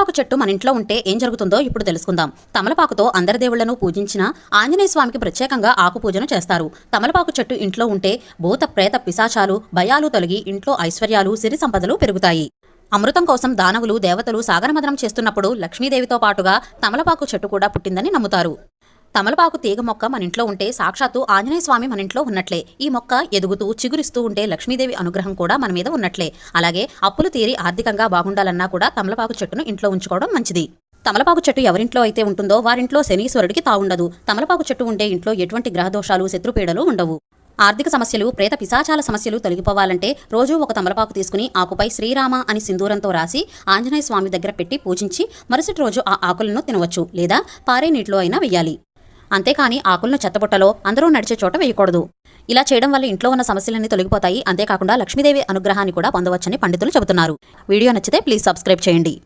తమలపాకు చెట్టు మన ఇంట్లో ఉంటే ఏం జరుగుతుందో ఇప్పుడు తెలుసుకుందాం. తమలపాకుతో అందరి దేవుళ్ళను పూజించిన ఆంజనేయ స్వామికి ప్రత్యేకంగా ఆకు పూజను చేస్తారు. తమలపాకు చెట్టు ఇంట్లో ఉంటే భూత ప్రేత పిశాచాలు భయాలు తొలగి ఇంట్లో ఐశ్వర్యాలు సిరి సంపదలు పెరుగుతాయి. అమృతం కోసం దానవులు దేవతలు సాగరమదనం చేస్తున్నప్పుడు లక్ష్మీదేవితో పాటుగా తమలపాకు చెట్టు కూడా పుట్టిందని నమ్ముతారు. తమలపాకు తీగ మొక్క మన ఇంట్లో ఉంటే సాక్షాత్తు ఆంజనేయ స్వామి మన ఇంట్లో ఉన్నట్లే. ఈ మొక్క ఎదుగుతూ చిగురిస్తూ ఉంటే లక్ష్మీదేవి అనుగ్రహం కూడా మన మీద ఉన్నట్లే. అలాగే అప్పులు తీరి ఆర్థికంగా బాగుండాలన్నా కూడా తమలపాకు చెట్టును ఇంట్లో ఉంచుకోవడం మంచిది. తమలపాకు చెట్టు ఎవరింట్లో అయితే ఉంటుందో వారింట్లో శనీశ్వరుడికి తావుండదు. తమలపాకు చెట్టు ఉండే ఇంట్లో ఎటువంటి గ్రహదోషాలు శత్రుపీడలు ఉండవు. ఆర్థిక సమస్యలు ప్రేత పిశాచాల సమస్యలు తొలగిపోవాలంటే రోజూ ఒక తమలపాకు తీసుకుని ఆకుపై శ్రీరామ అని సింధూరంతో రాసి ఆంజనేయ స్వామి దగ్గర పెట్టి పూజించి మరుసటి రోజు ఆ ఆకులను తినవచ్చు లేదా పారే నీటిలో అయినా వెయ్యాలి. అంతేకాని ఆకులను చెత్తబుట్టలో అందరూ నడిచే చోట వేయకూడదు. ఇలా చేయడం వల్ల ఇంట్లో ఉన్న సమస్యలన్నీ తొలగిపోతాయి. అంతేకాకుండా లక్ష్మీదేవి అనుగ్రహాన్ని కూడా పొందవచ్చని పండితులు చెబుతున్నారు. వీడియో నచ్చితే ప్లీజ్ సబ్స్క్రైబ్ చేయండి.